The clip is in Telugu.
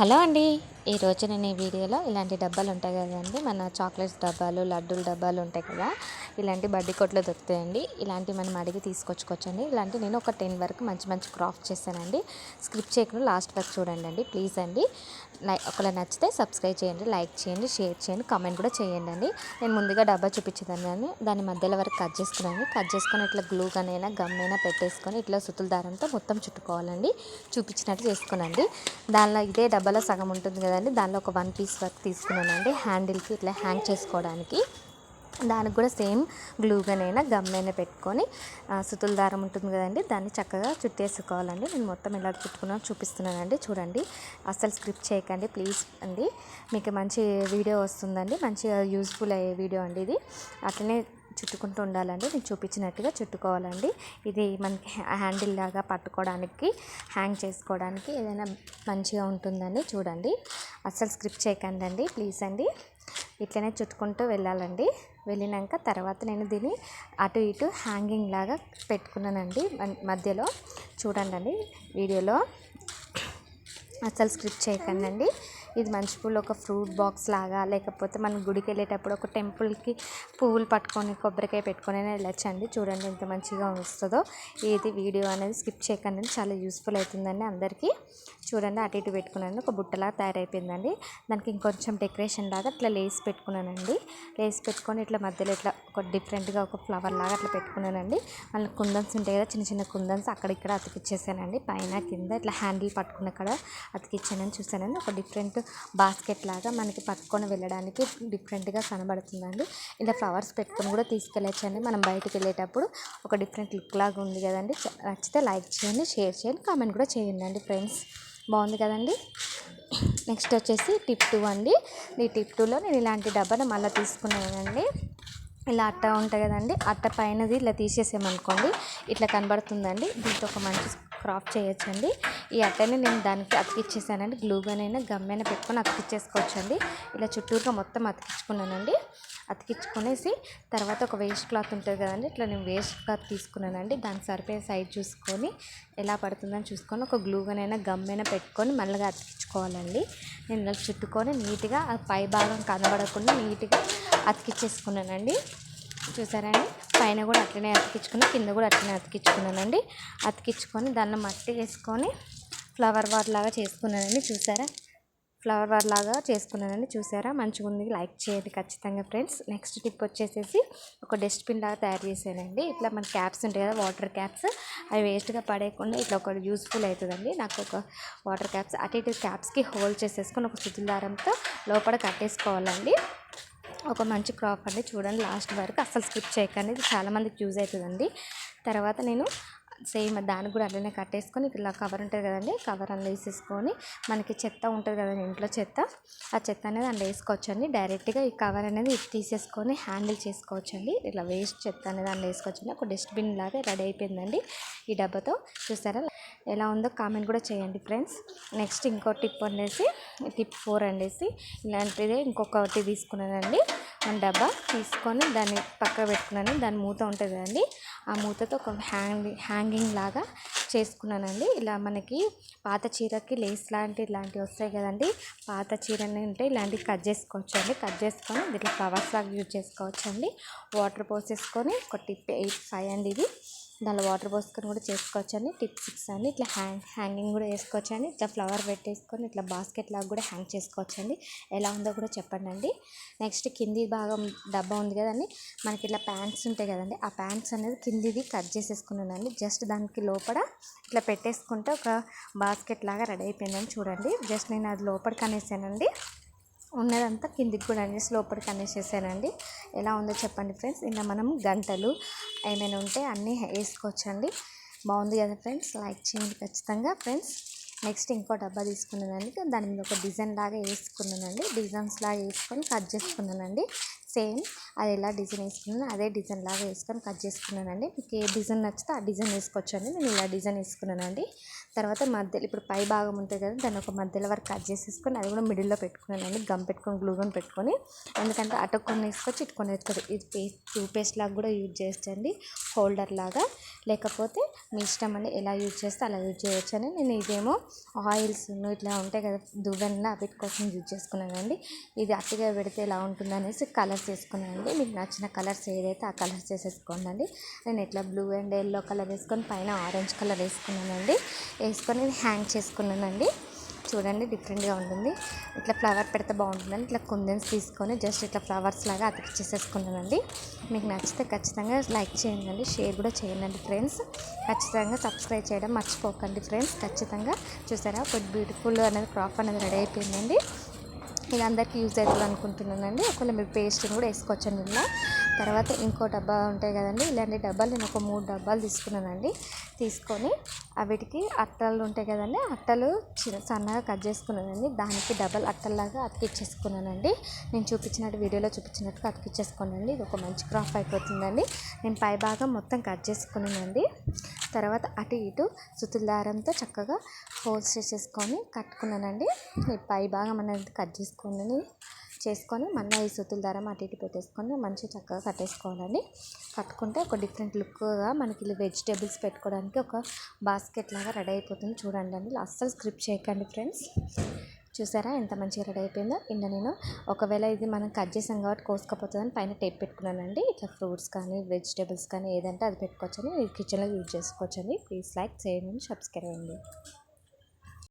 హలో అండి. ఈరోజు నేను ఈ వీడియోలో ఇలాంటి డబ్బాలు ఉంటాయి కదండి. మన చాక్లెట్స్ డబ్బాలు లడ్డూల డబ్బాలు ఉంటాయి కదా. ఇలాంటి బడ్డీ కొట్లో దొరుకుతాయండి. ఇలాంటి మనం అడిగి తీసుకొచ్చుకోవచ్చండి. ఇలాంటి నేను ఒక టెన్ వరకు మంచి మంచి క్రాఫ్ట్ చేశానండి స్క్రిప్ట్ చేయకుండా లాస్ట్ వరకు చూడండి అండి ప్లీజ్ అండి. లైక్ ఒకవేళ నచ్చితే సబ్స్క్రైబ్ చేయండి లైక్ చేయండి షేర్ చేయండి కామెంట్ కూడా చేయండి అండి నేను ముందుగా డబ్బా చూపించేదాన్ని. దాని మధ్యలో వరకు కట్ చేసుకున్నాను. కట్ చేసుకొని ఇట్లా గ్లూ గమ్ గమ్మైనా పెట్టేసుకొని ఇట్లా సుతుల దారంతో మొత్తం చుట్టుకోవాలండి. చూపించినట్టు చేసుకునండి. దానిలో ఇదే డబ్బాలో సగం ఉంటుంది కదండి. దానిలో ఒక వన్ పీస్ వరకు తీసుకున్నానండి. హ్యాండిల్కి ఇట్లా హ్యాంగ్ చేసుకోవడానికి. దానికి కూడా సేమ్ గ్లూగానైనా గమ్మైనా పెట్టుకొని సుతుల దారం ఉంటుంది కదండి దాన్ని చక్కగా చుట్టేసుకోవాలండి. నేను మొత్తం ఎలా చుట్టుకున్నాను చూపిస్తున్నానండి చూడండి. అస్సలు స్క్రిప్ట్ చేయకండి ప్లీజ్ అండి. మీకు మంచి వీడియో వస్తుందండి మంచిగా యూస్ఫుల్ అయ్యే వీడియో అండి ఇది. అట్లనే చుట్టుకుంటూ ఉండాలండి నేను చూపించినట్టుగా చుట్టుకోవాలండి. ఇది మనకి హ్యాండిల్ లాగా పట్టుకోవడానికి హ్యాంగ్ చేసుకోవడానికి ఏదైనా మంచిగా ఉంటుందండి చూడండి. అస్సలు స్క్రిప్ట్ చేయకండి అండి ప్లీజ్ అండి. ఇట్లనే చుట్టుకుంటూ వెళ్ళాలండి. వెళ్ళినాక తర్వాత నేను దీన్ని అటు ఇటు హ్యాంగింగ్ లాగా పెట్టుకున్నానండి. మధ్యలో చూడండి అండి వీడియోలో. అస్సలు స్క్రిప్ట్ చేయకండి ఇది మంచి పూలు ఒక ఫ్రూట్ బాక్స్ లాగా లేకపోతే మనం గుడికి వెళ్ళేటప్పుడు ఒక టెంపుల్కి పువ్వులు పట్టుకొని కొబ్బరికాయ పెట్టుకొని వెళ్ళొచ్చండి చూడండి ఎంత మంచిగా వస్తుందో. ఇది వీడియో అనేది స్కిప్ చేయకండి చాలా యూస్ఫుల్ అవుతుందండి అందరికీ. చూడండి అటు ఇటు పెట్టుకున్నాను ఒక బుట్టలాగా తయారైపోయిందండి. దానికి ఇంకొంచెం డెకరేషన్ లాగా ఇట్లా లేస్ పెట్టుకున్నానండి. లేస్ పెట్టుకొని ఇట్లా మధ్యలో ఇట్లా ఒక డిఫరెంట్గా ఒక ఫ్లవర్ లాగా అట్లా పెట్టుకున్నానండి. మళ్ళీ కుందన్స్ ఉంటాయి కదా చిన్న చిన్న కుందన్స్ అక్కడ ఇక్కడ అతికిచ్చేసానండి. పైన కింద ఇట్లా హ్యాండిల్ పట్టుకున్న అక్కడ అతికిచ్చానని చూసానండి. ఒక డిఫరెంట్ బాస్కెట్ లాగా మనకి పట్టుకొని వెళ్ళడానికి డిఫరెంట్గా కనబడుతుందండి. ఇలా ఫ్లవర్స్ పెట్టుకొని కూడా తీసుకెళ్ళచ్చండి. మనం బయటకు వెళ్ళేటప్పుడు ఒక డిఫరెంట్ లుక్ లాగా ఉంది కదండి. నచ్చితే లైక్ చేయండి షేర్ చేయండి కామెంట్ కూడా చేయండి అండి ఫ్రెండ్స్ బాగుంది కదండి? నెక్స్ట్ వచ్చేసి టిప్ టూ అండి. ఈ టిప్ టూలో నేను ఇలాంటి డబ్బాను మళ్ళీ తీసుకున్నానండి. ఇలా అట్ట ఉంటుంది కదండి. అట్ట పైనది ఇలా తీసేసామనుకోండి ఇట్లా కనబడుతుందండి. దీంతో ఒక మంచి క్రాఫ్ట్ చేయొచ్చండి. ఈ అట్టని నేను దానికి అతికిచ్చేసానండి. గ్లూగానైనా గమ్మైనా పెట్టుకొని అతికిచ్చేసుకోవచ్చండి. ఇలా చుట్టూరుగా మొత్తం అతికించుకున్నానండి. అతికించుకునేసి తర్వాత ఒక వేస్ట్ క్లాత్ ఉంటుంది కదండి ఇట్లా నేను వేస్ట్ క్లాత్ తీసుకున్నానండి. దానికి సరిపోయే సైడ్ చూసుకొని ఎలా పడుతుందని చూసుకొని ఒక గ్లూగానైనా గమ్మైనా పెట్టుకొని మళ్ళీ అతికించుకోవాలండి. నేను ఇలా చుట్టుకొని నీట్గా పై భాగం కనబడకుండా నీట్గా అతికిచ్చేసుకున్నానండి. చూసారండి? పైన కూడా అట్లనే అతికించుకుని కింద కూడా అట్లనే అతికించుకున్నానండి. అతికించుకొని దానిలో మట్టి వేసుకొని ఫ్లవర్ వార్ లాగా చేసుకున్నానండి. చూసారా? ఫ్లవర్ వార్ లాగా చేసుకున్నానండి. చూసారా? మంచిగా ఉంది. లైక్ చేయండి ఖచ్చితంగా ఫ్రెండ్స్. నెక్స్ట్ టిప్ వచ్చేసేసి ఒక డస్ట్బిన్ లాగా తయారు చేశానండి. ఇట్లా మన క్యాప్స్ ఉంటాయి కదా వాటర్ క్యాప్స్. అవి వేస్ట్గా పడేయకుండా ఇట్లా ఒక యూస్ఫుల్ అవుతుందండి. నాకు ఒక వాటర్ క్యాప్స్ అటు ఇటు క్యాప్స్కి హోల్డ్ చేసేసుకొని ఒక సుతుల దారంతో లోపల కట్టేసుకోవాలండి. ఒక మంచి క్రాప్ అండి. చూడండి లాస్ట్ వరకు అస్సలు స్కిప్ చేయకండి. ఇది చాలామందికి యూజ్ అవుతుందండి. తర్వాత నేను సేమ్ దానికి కూడా అట్లనే కట్టేసుకొని ఇట్లా కవర్ ఉంటుంది కదండి కవర్ అందులో వేసేసుకొని మనకి చెత్త ఉంటుంది కదండి ఇంట్లో చెత్త ఆ చెత్త అనేది అందులో వేసుకోవచ్చండి. డైరెక్ట్గా ఈ కవర్ అనేది తీసేసుకొని హ్యాండిల్ చేసుకోవచ్చండి. ఇట్లా వేస్ట్ చెత్త అనేది అందులో వేసుకోవచ్చండి. ఒక డస్ట్బిన్ లాగా రెడీ అయిపోయిందండి ఈ డబ్బాతో. చూసారా? ఎలా ఉందో కామెంట్ కూడా చేయండి ఫ్రెండ్స్. నెక్స్ట్ ఇంకో టిప్ అనేసి టిప్ ఫోర్ అనేసి ఇలాంటిదే ఇంకొకటి తీసుకున్నానండి. మన డబ్బా తీసుకొని దాన్ని పక్క పెట్టుకున్నాను. దాని మూత ఉంటుంది కదండి ఆ మూతతో ఒక హ్యాంగ్ హ్యాంగింగ్ లాగా చేసుకున్నానండి. ఇలా మనకి పాత చీరకి లేస్ లాంటి ఇలాంటివి వస్తాయి కదండి. పాత చీరని ఉంటే ఇలాంటివి కట్ చేసుకోవచ్చు అండి కట్ చేసుకొని ఇట్లా ఫ్లవర్స్ లాగా యూజ్ చేసుకోవచ్చు అండి వాటర్ పోసేసుకొని ఒక ఎయిట్ ఫైవ్ అండి ఇది. దానిలో వాటర్ పోసుకొని కూడా చేసుకోవచ్చు అండి టిప్ సిక్స్ అండి ఇట్లా హ్యాంగ్ హ్యాంగింగ్ కూడా వేసుకోవచ్చు అండి ఇట్లా ఫ్లవర్ పెట్టేసుకొని ఇట్లా బాస్కెట్ లాగా కూడా హ్యాంగ్ చేసుకోవచ్చు అండి ఎలా ఉందో కూడా చెప్పండి అండి నెక్స్ట్ కింది భాగం డబ్బా ఉంది కదండి. మనకి ఇట్లా ప్యాంట్స్ ఉంటాయి కదండి. ఆ ప్యాంట్స్ అనేది కిందిది కట్ చేసేసుకున్నానండి. జస్ట్ దానికి లోపల ఇట్లా పెట్టేసుకుంటే ఒక బాస్కెట్ లాగా రెడీ అయిపోయిందని చూడండి. జస్ట్ నేను అది లోపలికి అనేసానండి. ఉన్నదంతా కిందికి కూడా అనేసి లోపలికి అనేసేసానండి ఎలా ఉందో చెప్పండి ఫ్రెండ్స్. ఇలా మనం గంటలు ఏమైనా ఉంటే అన్నీ వేసుకోవచ్చండి. బాగుంది కదా ఫ్రెండ్స్? లైక్ చేయండి ఖచ్చితంగా ఫ్రెండ్స్. నెక్స్ట్ ఇంకో డబ్బా తీసుకున్నానండి. దాని మీద ఒక డిజైన్ లాగా వేసుకున్నానండి. డిజైన్స్ లాగా వేసుకొని కట్ చేసుకున్నానండి. సేమ్ అది ఎలా డిజైన్ వేసుకున్నాను అదే డిజైన్ లాగా వేసుకొని కట్ చేసుకున్నానండి. మీకు ఏ డిజైన్ నచ్చితే ఆ డిజైన్ వేసుకోవచ్చండి. నేను ఇలా డిజైన్ వేసుకున్నానండి. తర్వాత మధ్యలో ఇప్పుడు పై భాగం ఉంటుంది కదా దాన్ని ఒక మధ్యలో వరకు కట్ చేసేసుకొని అది కూడా మిడిల్లో పెట్టుకున్నానండి. గమ్ పెట్టుకొని గ్లూ గమ్ పెట్టుకొని. ఎందుకంటే అటు కొన్ని వేసుకోవచ్చు ఇటుకొని కొన్ని వేసుకోవచ్చు ఇది పేస్ట్ టూత్ పేస్ట్ లాగా కూడా యూజ్ చేయొచ్చండి హోల్డర్ లాగా. లేకపోతే మీ ఇష్టం అండి ఎలా యూజ్ చేస్తే అలా యూజ్ చేయొచ్చు అని నేను ఇదేమో ఆయిల్స్ ఇట్లా ఉంటాయి కదా దువ్వెనలా వీటి కోసం యూజ్ చేసుకున్నానండి. ఇది అట్టిగా పెడితే ఎలా ఉంటుంది అనేసి కలర్స్ వేసుకున్నానండి. మీకు నచ్చిన కలర్స్ ఏదైతే ఆ కలర్స్ వేసేసుకోండి నేను ఇట్లా బ్లూ అండ్ ఎల్లో కలర్ వేసుకొని పైన ఆరెంజ్ కలర్ వేసుకున్నానండి. వేసుకొని హ్యాంగ్ చేసుకున్నానండి. చూడండి డిఫరెంట్గా ఉంటుంది. ఇట్లా ఫ్లవర్ పెడితే బాగుంటుందని ఇట్లా కుందన్స్ తీసుకొని జస్ట్ ఇట్లా ఫ్లవర్స్ లాగా అతికిచ్చేసేసుకున్నానండి మీకు నచ్చితే ఖచ్చితంగా లైక్ చేయండి షేర్ కూడా చేయండి ఫ్రెండ్స్. ఖచ్చితంగా సబ్స్క్రైబ్ చేయడం మర్చిపోకండి ఫ్రెండ్స్. ఖచ్చితంగా చూసారా ఒక బ్యూటిఫుల్ అనేది క్రాప్ అనేది రెడీ అయిపోయిందండి. ఇది అందరికీ యూజ్ అవుతుంది అనుకుంటున్నానండి. ఒకవేళ మీరు పేస్ట్ కూడా వేసుకోవచ్చండి ఇలా తర్వాత ఇంకో డబ్బా ఉంటాయి కదండి. ఇలాంటి డబ్బాలు నేను ఒక మూడు డబ్బాలు తీసుకున్నానండి. తీసుకొని వీటికి అట్టలు ఉంటాయి కదండి అట్టలు చిన్న సన్నగా కట్ చేసుకున్నానండి. దానికి డబల్ అట్టల్లాగా అతికిచ్చేసుకున్నానండి. నేను చూపించినట్టు వీడియోలో చూపించినట్టుగా అతికిచ్చేసుకోనండి ఇది ఒక మంచి క్రాప్ అయిపోతుందండి. నేను పై భాగం మొత్తం కట్ చేసుకున్నానండి. తర్వాత అటు ఇటు సుతుల దారంతో చక్కగా హోల్స్ చేసేసుకొని కట్టుకున్నానండి. ఈ పై భాగం అనేది కట్ చేసుకున్నాను చేసుకొని మళ్ళీ ఈ సుతుల దారం అటు ఇటు పెట్టేసుకొని మంచిగా చక్కగా కట్టేసుకోవాలండి. కట్టుకుంటే ఒక డిఫరెంట్ లుక్గా మనకి వెజిటేబుల్స్ పెట్టుకోవడానికి ఒక బాస్కెట్ లాగా రెడీ అయిపోతుంది. చూడండి అండి అస్సలు స్క్రిప్ట్ చేయకండి ఫ్రెండ్స్. చూసారా ఎంత మంచిగా రెడీ అయిపోయిందో. ఇంకా నేను ఒకవేళ ఇది మనం కట్ చేసాం కాబట్టి కోసుకపోతుందని పైన టేప్ పెట్టుకున్నానండి. ఇట్లా ఫ్రూట్స్ కానీ వెజిటేబుల్స్ కానీ ఏదంటే అది పెట్టుకోవచ్చని కిచెన్లో యూజ్ చేసుకోవచ్చండి. ప్లీజ్ లైక్ చేయండి సబ్స్క్రైబ్ అండి.